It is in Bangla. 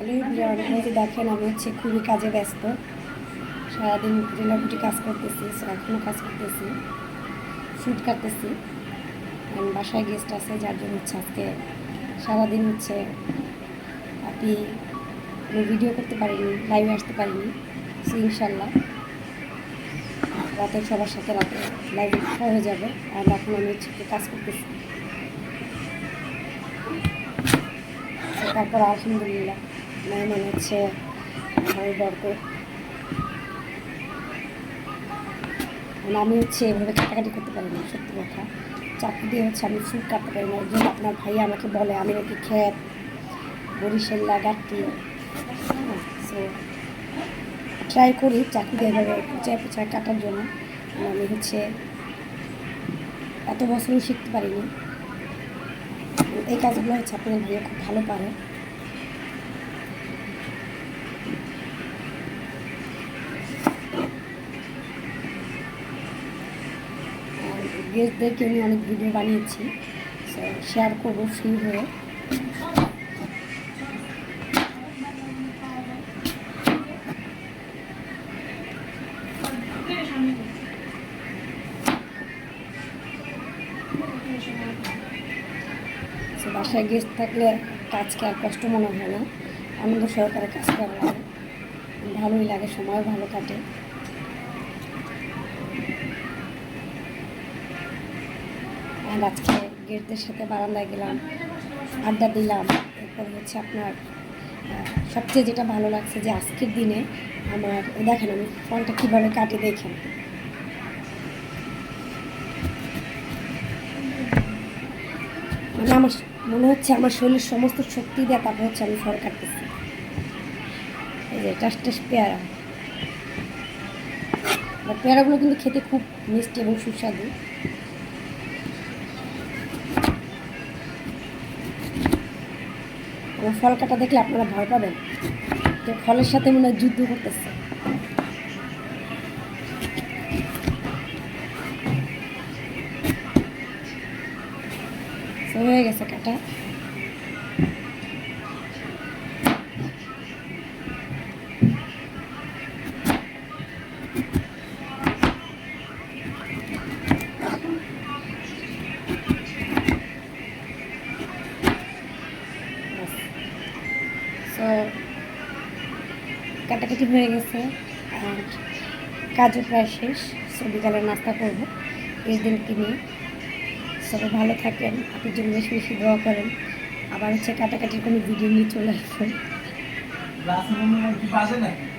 হ্যালো এভরিওয়ান এই যে দেখেন, আমি হচ্ছে খুবই কাজে ব্যস্ত। সারাদিন রেলাগুটি কাজ করতেছি এখনও কাজ করতেছি শুট কাটতেছি। And বাসায় গেস্ট আছে, যার জন্য হচ্ছে আজকে সারাদিন হচ্ছে আপনি ভিডিও করতে পারিনি লাইভে আসতে পারিনি। সো ইনশাল্লাহ রাতে সবার সাথে রাতে লাইভ হয়ে যাবে। আর এখন আমি হচ্ছে কাজ করতেছি। তারপর আলহামদুলিল্লাহ। মেহমান মানে আমি হচ্ছে এভাবে কাটাকাটি করতে পারি না, সত্যি কথা। চাকরি দিয়ে হচ্ছে আমি ফুল কাটতে পারি না, ওই জন্য আপনার ভাই আমাকে বলে, আমি নাকি খেত বরিশাল্লা গাঁটি সো ট্রাই করি চাকরি দিয়ে এভাবে পুচায় কাটার জন্য। কিন্তু আমি হচ্ছে এত বছরও শিখতে পারিনি। এই কাজগুলো হচ্ছে আপনাদের ভাইয়া খুব ভালো পারে। গেস্টদেরকে আমি অনেক ভিডিও বানিয়েছি। শেয়ার করব ফ্রি হয়ে। বাসায় গেস্ট থাকলে কাজকে আর কষ্ট মনে হয় না। আনন্দ সহকারে কাজ করা ভালোই লাগে, সময় ভালো কাটে। আর আজকে গেস্টদের সাথে বারান্দায় গেলাম, আড্ডা দিলাম। এরপর হচ্ছে আপনার সবচেয়ে যেটা ভালো লাগছে যে আজকের দিনে আমার দেখেন আমি ফলটা কীভাবে কাটে দেখেন। মানে আমার, মনে হচ্ছে আমার শরীরের সমস্ত শক্তি দেয় তারপর হচ্ছে আমি ফল কাটতেছি। এই যে পেয়ারা। পেয়ারাগুলো কিন্তু খেতে খুব মিষ্টি এবং সুস্বাদু। আমার ফল কাটা দেখলে আপনারা ভয় পাবেন। তো ফলের সাথে মনে হয় যুদ্ধ করতেছে। হয়ে গেছে কাটা। কাটাকাটি হয়ে গেছে আর কাজও প্রায় শেষ। সো বিকালে নাস্তা করব। এই দিনকে নিয়ে। সবাই ভালো থাকেন, আপনি জন্য বেশি বেশি দোয়া করেন। আবার হচ্ছে কাটাকাটির কোনো ভিডিও নিয়ে চলে আসবেন